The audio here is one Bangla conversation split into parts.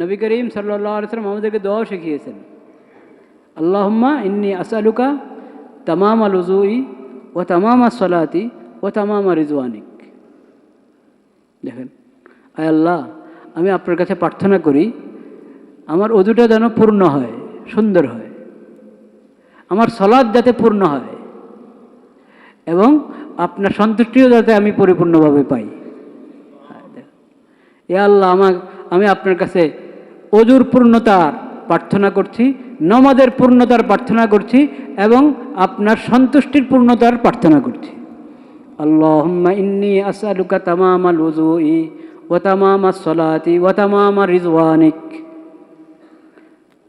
নবী করিম সাল্লাহ আলসালাম আমাদেরকে দোয়াও শিখিয়েছেন। আল্লাহম্মা ইন্নি আসালুকা তামাম আল উজুই ও তামাম সলাতি ও তামাম রিজওয়ানিক। দেখেন, আয় আল্লাহ, আমি আপনার কাছে প্রার্থনা করি, আমার অজুটা যেন পূর্ণ হয়, সুন্দর হয়। আমার সলাদ যাতে পূর্ণ হয় এবং আপনার সন্তুষ্টিও যাতে আমি পরিপূর্ণভাবে পাই। এ আল্লাহ, আমার আমি আপনার কাছে অজুর পূর্ণতার প্রার্থনা করছি নমাদের পূর্ণতার প্রার্থনা করছি এবং আপনার সন্তুষ্টির পূর্ণতার প্রার্থনা করছি। আল্লাহুম্মা ইন্নি আসআলুকা তামামাল উযুই ওয়া তামামাস সলাতি ওয়া তামামা রিজওয়ানিক।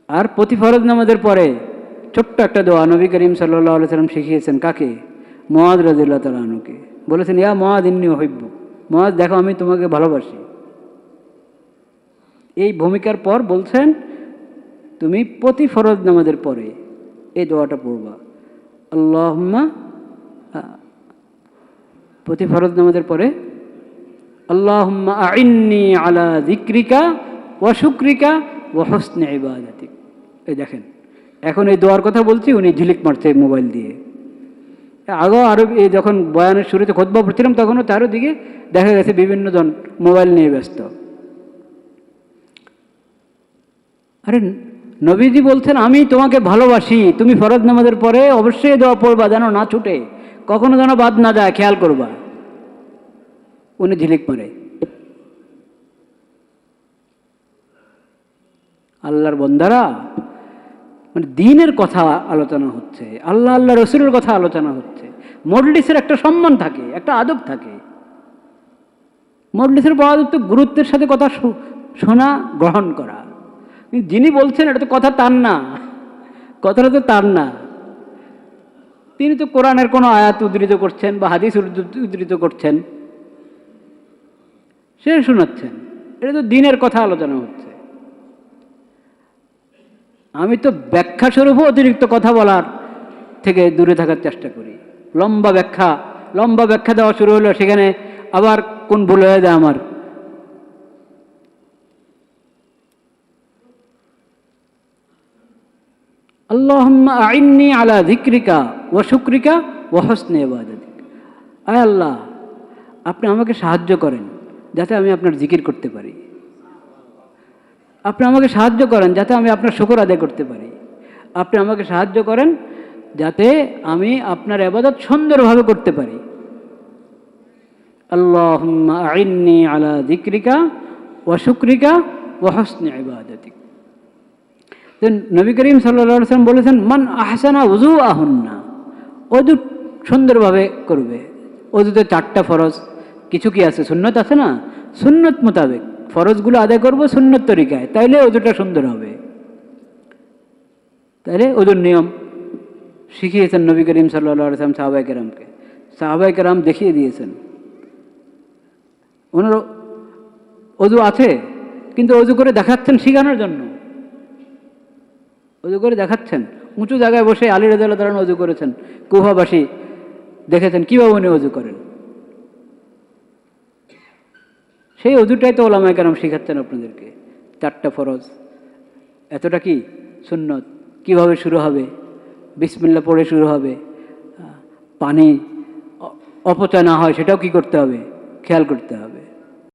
আর প্রতি ফরজ নামাজের পরে ছোট্ট একটা দোয়া নবী করিম সাল্লাহ সাল্লাম শিখিয়েছেন কাকে? মহাদ রাজিল্লা তালানুকে বলেছেন, ইয়া মহাদ ইন্নি হইব মহাদ দেখো, আমি তোমাকে ভালোবাসি। এই ভূমিকার পর বলছেন, তুমি প্রতি ফরজ নামাজের পরে এই দোয়াটা পড়বা। আল্লাহম্মা প্রতি ফরজ নামাজের পরে, আল্লাহম্মা আইন্নি আলা জিক্রিকা ওয়া শুক্রিকা ওয়া হসনে এই দেখেন, এখন এই দোয়ার কথা বলছি, উনি ঝিলিক মারছে মোবাইল দিয়ে। আগেও আরও এই যখন বয়ানের শুরুতে খোদবা পড়ছিলাম, তখনও তারও দিকে দেখা গেছে বিভিন্ন জন মোবাইল নিয়ে ব্যস্ত। আরে নবীজি বলছেন, আমি তোমাকে ভালোবাসি। তুমি ফরজ নামাজের পরে অবশ্যই দোয়া পড়বা যেন না ছুটে। কখনো যেন বাদ না যায়, খেয়াল করবা। উনি ঝিলিক মারে আল্লাহর বন্দারা মানে দিনের কথা আলোচনা হচ্ছে, আল্লাহ আল্লাহ রসুলের কথা আলোচনা হচ্ছে। মডলিসের একটা সম্মান থাকে, একটা আদব থাকে। মডলিসের বড় আদব তো গুরুত্বের সাথে কথা শোনা, গ্রহণ করা। যিনি বলছেন, এটা তো কথা তার না। কথাটা তো তার না। তিনি তো কোরআনের কোনো আয়াত উদ্ধৃত করছেন বা হাদিস উদ্ধৃত- করছেন। সে শোনাচ্ছেন। এটা তো দিনের কথা আলোচনা হচ্ছে। আমি তো ব্যাখ্যা স্বরূপও অতিরিক্ত কথা বলার থেকে দূরে থাকার চেষ্টা করি। লম্বা ব্যাখ্যা লম্বা ব্যাখ্যা দেওয়া শুরু হলো, সেখানে আবার কোন ভুল হয়ে যায় আমার। আল্লাহম্মা আইন্নি আলা ধিক্রিকা ও শুক্রিকা ও হসনে ইবাদাতিক। আয় আল্লাহ, আপনি আমাকে সাহায্য করেন যাতে আমি আপনার জিকির করতে পারি। আপনি আমাকে সাহায্য করেন যাতে আমি আপনার শুকর আদায় করতে পারি। আপনি আমাকে সাহায্য করেন যাতে আমি আপনার আবাদত সুন্দরভাবে করতে পারি। আল্লাহ আইন্নি আলা দিক্রিকা ও শুক্রিকা ও হসনে ইবাদতিক। তো নবী করিম সাল্লা সাল্লাম বলেছেন, মান আহসানা উজু আহন্না অজু সুন্দরভাবে করবে। অজুতে চারটা ফরজ। কিছু কি আছে? সুন্নত আছে না? সুন্নত মোতাবেক। ফরজগুলো আদায় করব সুন্নত তরিকায়। তাইলে অজুটা সুন্দর হবে। তাইলে অজুর নিয়ম শিখিয়েছেন নবী করিম সাল্লা সাল্লাম সাহাবাই কেরামকে। সাহাবাই কেরাম দেখিয়ে দিয়েছেন। ওনার অজু আছে, কিন্তু অজু করে দেখাচ্ছেন শিখানোর জন্য। অজু করে দেখাচ্ছেন। উঁচু জায়গায় বসে আলী রাজাল্লাহ তালান অজু করেছেন। কুহাবাসী দেখেছেন, কীভাবে উনি অজু করেন? সেই অজুটাই তো ওলামায় কেন শেখাচ্ছেন আপনাদেরকে। চারটা ফরজ। এতটা কি? সুন্নত। কীভাবে শুরু হবে? বিসমিল্লা পড়ে শুরু হবে। পানি অপচয় না হয় সেটাও কি করতে হবে? খেয়াল করতে হবে।